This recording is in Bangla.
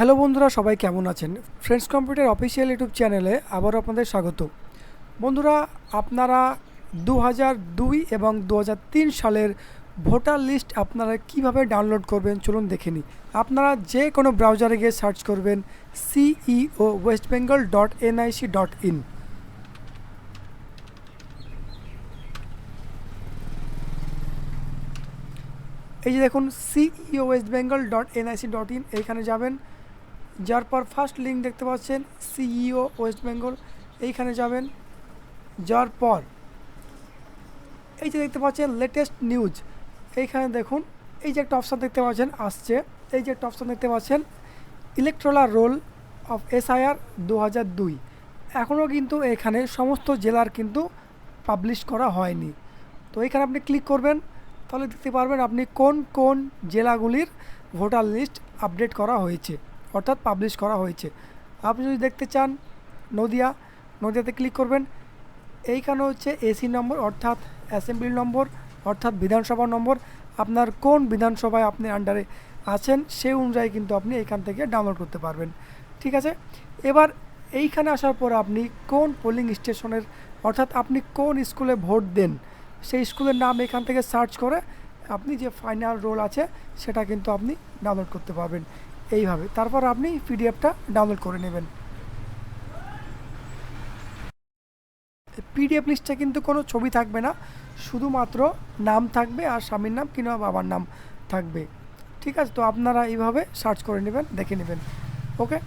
হ্যালো বন্ধুরা, সবাই কেমন আছেন? ফ্রেন্ডস কম্পিউটার অফিসিয়াল ইউটিউব চ্যানেলে আবারও আপনাদের স্বাগত। বন্ধুরা, আপনারা দু দুই এবং দু তিন সালের ভোটার লিস্ট আপনারা কীভাবে ডাউনলোড করবেন চলুন দেখে নিই। আপনারা যে কোনো ব্রাউজারে গিয়ে সার্চ করবেন CEO West Bengal dot NIC dot in এই যে দেখুন CEO West Bengal dot NIC dot in এইখানে যাবেন। যার পর ফার্স্ট লিঙ্ক দেখতে পাচ্ছেন সিইও ওয়েস্ট বেঙ্গল এইখানে যাবেন। যার পর, এই যে দেখতে পাচ্ছেন লেটেস্ট নিউজ এইখানে দেখুন, এই যে একটা অপশান দেখতে পাচ্ছেন, আসছে। এই যে একটা অপশান দেখতে পাচ্ছেন ইলেকট্রোলার রোল অফ এসআইআর দু হাজার দুই। এখনও কিন্তু এখানে সমস্ত জেলার কিন্তু পাবলিশ করা হয়নি। তো এখানে আপনি ক্লিক করবেন, তাহলে দেখতে পারবেন আপনি কোন কোন জেলাগুলির ভোটার লিস্ট আপডেট করা হয়েছে। অর্থাৎ পাবলিশ করা হয়েছে। আপনি যদি দেখতে চান নদিয়া, নদিয়াতে ক্লিক করবেন। এইখানে হচ্ছে এসি নম্বর অর্থাৎ অ্যাসেম্বলি নম্বর অর্থাৎ বিধানসভা নম্বর আপনার কোন বিধানসভায় আপনি আন্ডারে আছেন সেই অনুযায়ী কিন্তু আপনি এইখান থেকে ডাউনলোড করতে পারবেন। ঠিক আছে? এবার এইখানে আসার পর আপনি কোন পোলিং স্টেশনের অর্থাৎ আপনি কোন স্কুলে ভোট দেন, সেই স্কুলের নাম এখান থেকে সার্চ করে আপনি যে ফাইনাল রোল আছে সেটা কিন্তু আপনি ডাউনলোড করতে পারবেন। এইভাবে। তারপর আপনি পিডিএফটা ডাউনলোড করে নেবেন। পিডিএফ লিস্টে কিন্তু কোনো ছবি থাকবে না। শুধুমাত্র নাম থাকবে আর স্বামীর নাম কিংবা বাবার নাম থাকবে। ঠিক আছে? তো আপনারা এইভাবে সার্চ করে নেবেন, দেখে নেবেন। ওকে